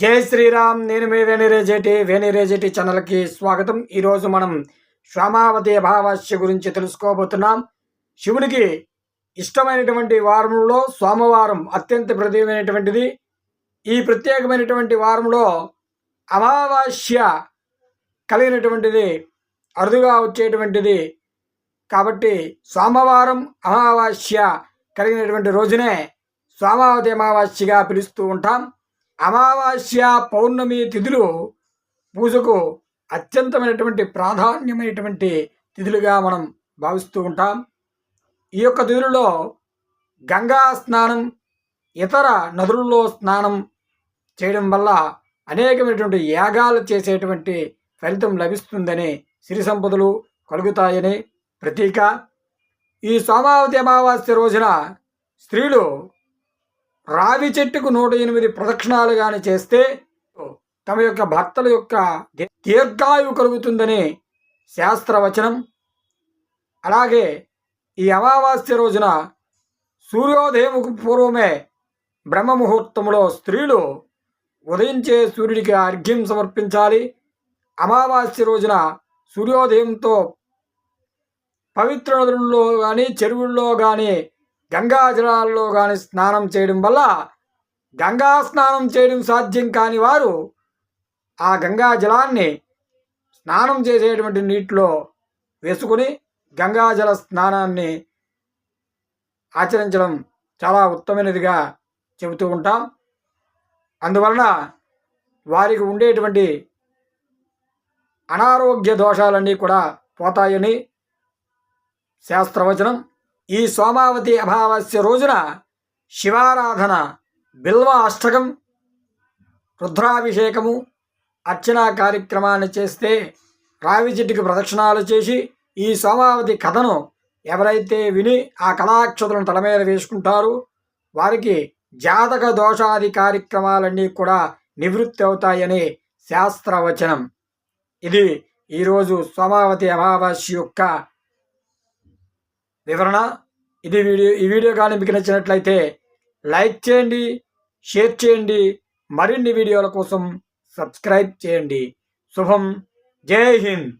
జై శ్రీరామ్ నేను మీ వేణిరేజేటి వేణిరేజేటి ఛానల్కి స్వాగతం. ఈరోజు మనం శ్యామావతి అమావాస్య గురించి తెలుసుకోబోతున్నాం. శివునికి ఇష్టమైనటువంటి వారంలో సోమవారం అత్యంత ప్రత్యేకమైనటువంటిది ఈ ప్రత్యేకమైనటువంటి వారంలో అమావాస్య కలిగినటువంటిది అరుదుగా వచ్చేటువంటిది. కాబట్టి సోమవారం అమావాస్య కలిగినటువంటి రోజునే సోమావతి అమావాస్యగా పిలుస్తూ ఉంటాం. అమావాస్య పౌర్ణమి తిథులు పూజకు అత్యంతమైనటువంటి ప్రాధాన్యమైనటువంటి తిథులుగా మనం భావిస్తూ ఉంటాం. ఈ యొక్క తిథులలో గంగా స్నానం ఇతర నదులలో స్నానం చేయడం వల్ల అనేకమైనటువంటి యాగాలు చేసేటువంటి ఫలితం లభిస్తుందని సిరి సంపదలు కలుగుతాయని ప్రతీక. ఈ సోమావతి అమావాస్య రోజున స్త్రీలు రావి చెట్టుకు నూట ఎనిమిది ప్రదక్షిణాలు కానీ చేస్తే తమ యొక్క భర్తల యొక్క దీర్ఘాయువు కలుగుతుందని శాస్త్రవచనం. అలాగే ఈ అమావాస్య రోజున సూర్యోదయముకు పూర్వమే బ్రహ్మ ముహూర్తంలో స్త్రీలు ఉదయించే సూర్యుడికి అర్ఘ్యం సమర్పించాలి. అమావాస్య రోజున సూర్యోదయంతో పవిత్ర నదుల్లో కానీ చెరువుల్లో కానీ గంగా జలాల్లో కానీ స్నానం చేయడం వల్ల గంగా స్నానం చేయడం సాధ్యం కాని వారు ఆ గంగా జలాన్ని స్నానం చేసేటువంటి నీటిలో వేసుకుని గంగాజల స్నానాన్ని ఆచరించడం చాలా ఉత్తమైనదిగా చెబుతూ ఉంటాం. అందువలన వారికి ఉండేటువంటి అనారోగ్య దోషాలన్నీ కూడా పోతాయని శాస్త్రవచనం. ఈ సోమావతి అమావాస్య రోజున శివారాధన బిల్వ అష్టకం రుద్రాభిషేకము అర్చనా కార్యక్రమాన్ని చేస్తే రావి చెట్టుకి ప్రదక్షిణాలు చేసి ఈ సోమావతి కథను ఎవరైతే విని ఆ కళాక్షతులను తల మీద వేసుకుంటారు వారికి జాతక దోషాది కార్యక్రమాలన్నీ కూడా నివృత్తి అవుతాయని శాస్త్రవచనం. ఇది ఈరోజు సోమావతి అమావాస్య యొక్క వివరణ. ఇది వీడియో ఈ వీడియో కానీ మీకు నచ్చినట్లయితే లైక్ చేయండి షేర్ చేయండి మరిన్ని వీడియోల కోసం సబ్స్క్రైబ్ చేయండి. శుభం. జై హింద్.